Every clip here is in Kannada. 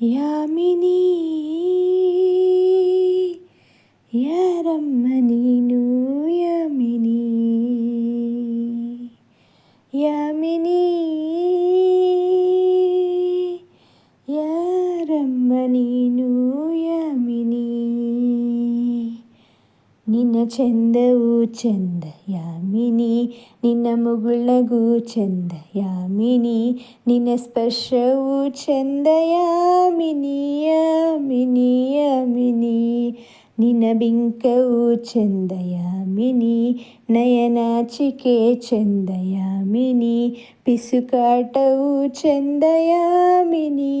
ಯಾಮಿನಿ ಯಾರಮ್ಮ ನೀನು ಯಾಮಿನಿ ಯಾಮಿನಿ ಯಾರಮ್ಮ ನೀನು ನಿನ್ನ ಚಂದವು ಚಂದ ಯಾಮಿನಿ ನಿನ್ನ ಮುಗುಳಗೂ ಚಂದ ಯಾಮಿನಿ ನಿನ್ನ ಸ್ಪರ್ಶವು ಚಂದ ಯಾಮಿನಿ ಯಾಮಿನಿ ಯಾಮಿನಿ ನಿನ್ನ ಬಿಂಕವು ಚಂದ ಯಾಮಿನಿ ನಯನಾಚಿಕೆ ಚಂದ ಯಾಮಿನಿ ಪಿಸುಕಾಟವು ಚಂದ ಯಾಮಿನಿ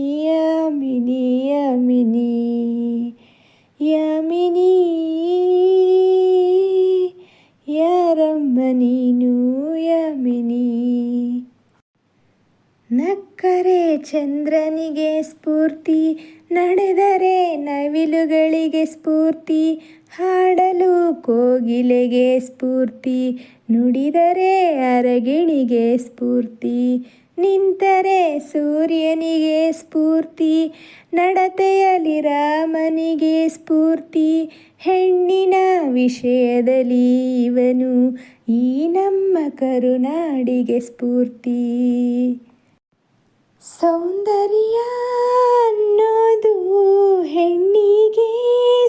ಯಾಮಿನಿ ನಕ್ಕರೆ ಚಂದ್ರನಿಗೆ ಸ್ಫೂರ್ತಿ, ನಡೆದರೆ ನವಿಲುಗಳಿಗೆ ಸ್ಫೂರ್ತಿ, ಹಾಡಲು ಕೋಗಿಲೆಗೆ ಸ್ಫೂರ್ತಿ, ನುಡಿದರೆ ಅರಗಿಣಿಗೆ ಸ್ಫೂರ್ತಿ, ನಿಂತರೆ ಸೂರ್ಯನಿಗೆ ಸ್ಫೂರ್ತಿ, ನಡತೆಯಲ್ಲಿ ರಾಮನಿಗೆ ಸ್ಫೂರ್ತಿ, ಹೆಣ್ಣಿನ ವಿಷಯದಲ್ಲಿ ಇವನು ಈ ನಮ್ಮ ಕರುನಾಡಿಗೆ ಸ್ಫೂರ್ತಿ. ಸೌಂದರ್ಯ ಅನ್ನೋದು ಹೆಣ್ಣಿಗೆ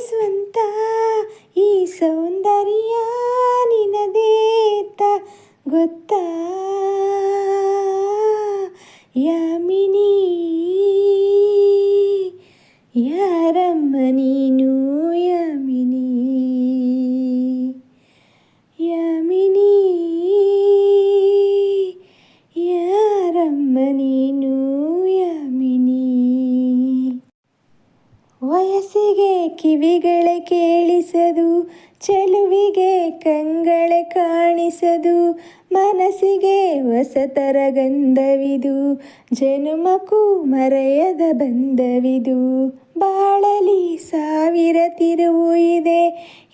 ಸ್ವಂತ. ಈ ಸೌಂದರ್ಯ ನಿನದೇತ ಗೊತ್ತಾ? ಯಾಮಿನಿ ಯಾರಮ್ಮ ವಯಸ್ಸಿಗೆ ಕಿವಿಗಳೇ ಕೇಳಿಸದು, ಚೆಲುವಿಗೆ ಕಂಗಳೇ ಕಾಣಿಸದು, ಮನಸ್ಸಿಗೆ ಹೊಸತರ ಗಂಧವಿದು ಜನುಮಕ್ಕೂ ಮರೆಯದ ಬಂಧವಿದು. ಬಾಳಲಿ ಸಾವಿರ ತಿರುವು ಇದೆ,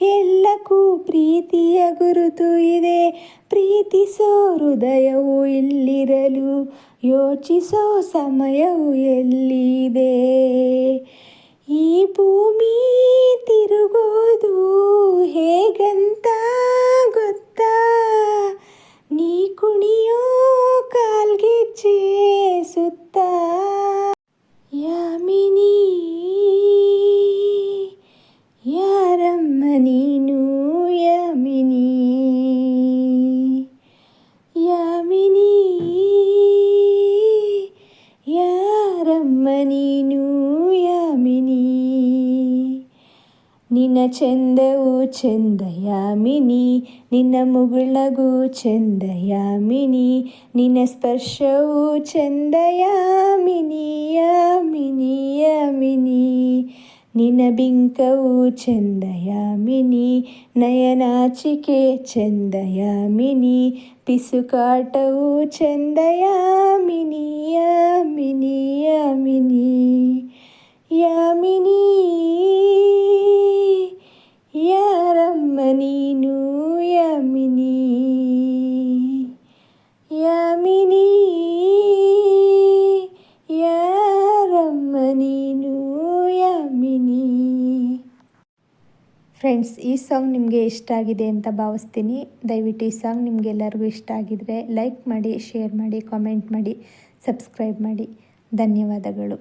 ಎಲ್ಲಕ್ಕೂ ಪ್ರೀತಿಯ ಗುರುತು ಇದೆ. ಪ್ರೀತಿಸೋ ಹೃದಯವು ಇಲ್ಲಿರಲು, ಯೋಚಿಸೋ ಸಮಯವು ಎಲ್ಲಿದೆ ನೀನು ಯಾಮಿನಿ ನಿನ್ನ ಚಂದವು ಚಂದ ಯಾಮಿನಿ ನಿನ್ನ ಮುಗುಳಗೂ ಚಂದ ಯಾಮಿನಿ ನಿನ್ನ ಸ್ಪರ್ಶವು ಚಂದ ಯಾಮಿನಿ ಯಾಮಿನಿ ಯಾಮಿನಿ ನಿನ್ನ ಬಿಂಕವು ಚಂದ ಯಾಮಿನಿ ನಯನಾಚಿಕೆ ಚಂದ ಯಾಮಿನಿ ಪಿಸುಕಾಟವು ಚಂದ ಯಾಮಿನಿ ಯಾಮಿನಿ ಯಾಮಿನಿ ಯಾಮಿನಿ ಯಾರಮ್ಮ ನೀನು ಯಾಮಿನಿ ಯಾಮಿನಿ ಯಾರಮ್ಮ ನೀನು ಫ್ರೆಂಡ್ಸ್ ಈ ಸಾಂಗ್ ನಿಮಗೆ ಇಷ್ಟ ಆಗಿದೆ ಅಂತ ಭಾವಿಸ್ತೀನಿ. ದಯವಿಟ್ಟು ಈ ಸಾಂಗ್ ನಿಮಗೆಲ್ಲರಿಗೂ ಇಷ್ಟ ಆಗಿದ್ರೆ ಲೈಕ್ ಮಾಡಿ ಶೇರ್ ಮಾಡಿ ಕಾಮೆಂಟ್ ಮಾಡಿ ಸಬ್ಸ್ಕ್ರೈಬ್ ಮಾಡಿ. ಧನ್ಯವಾದಗಳು.